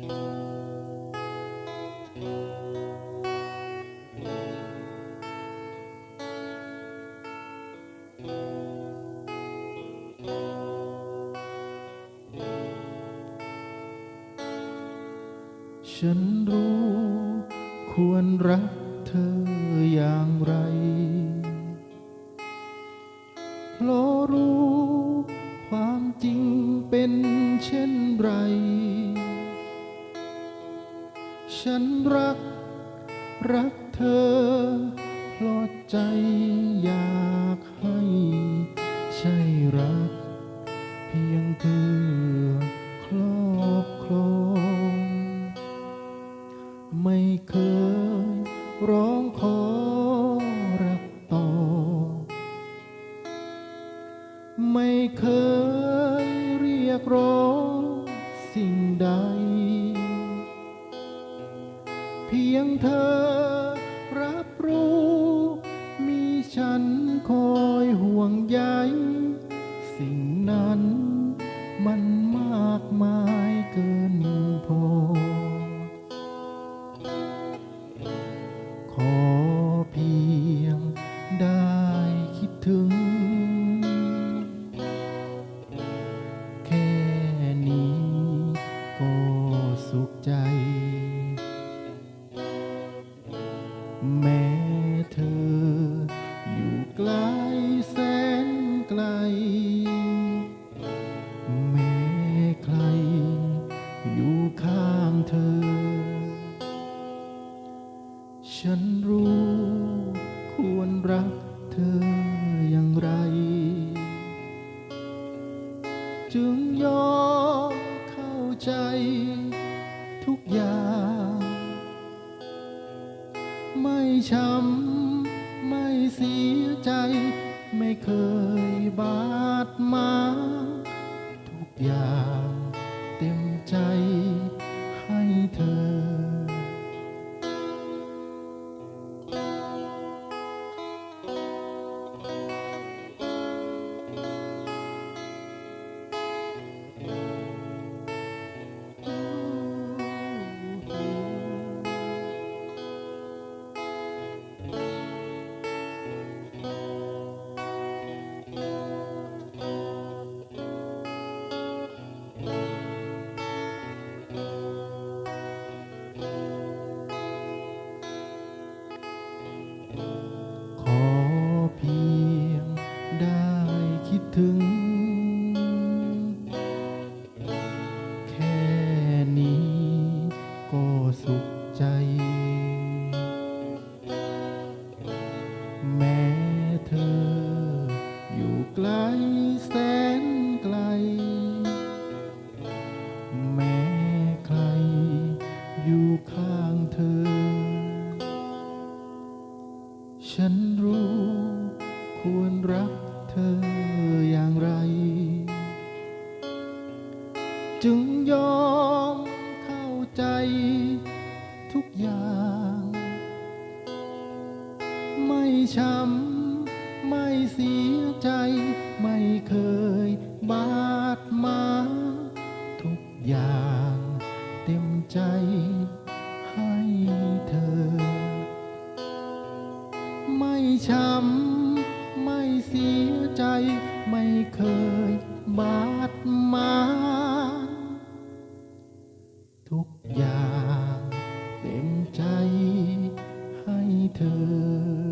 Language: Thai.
ฉันรู้ควรรักเธออย่างไร เพราะรู้ความจริงเป็นเช่นไร ฉันรัก รักเธอเพราะใจอยากให้ ใช่รัก เพียงเพื่อครอบครอง ไม่เคยร้องขอรักต่อ ไม่เคยเรียกร้องสิ่งใด เพียงเธอรับรู้ มีฉันคอยห่วงใย แม้เธออยู่ไกลแสนไกล แม้ใครอยู่ข้างเธอ ฉันรู้ควรรักเธออย่างไร จึงยอมเข้าใจ สุขใจ แม้เธออยู่ไกลแสนไกล แม้ใครอยู่ข้างเธอ ฉันรู้ควรรักเธออย่างไร จึงยอมเข้าใจางไม่ช้ำไม่เสียใจ ไม่เคยบาดหมางทุกอย่างเต็มใจให้เธอ ไม่ช้ำไม่เสียใจ ไม่เคยบาดหมา อ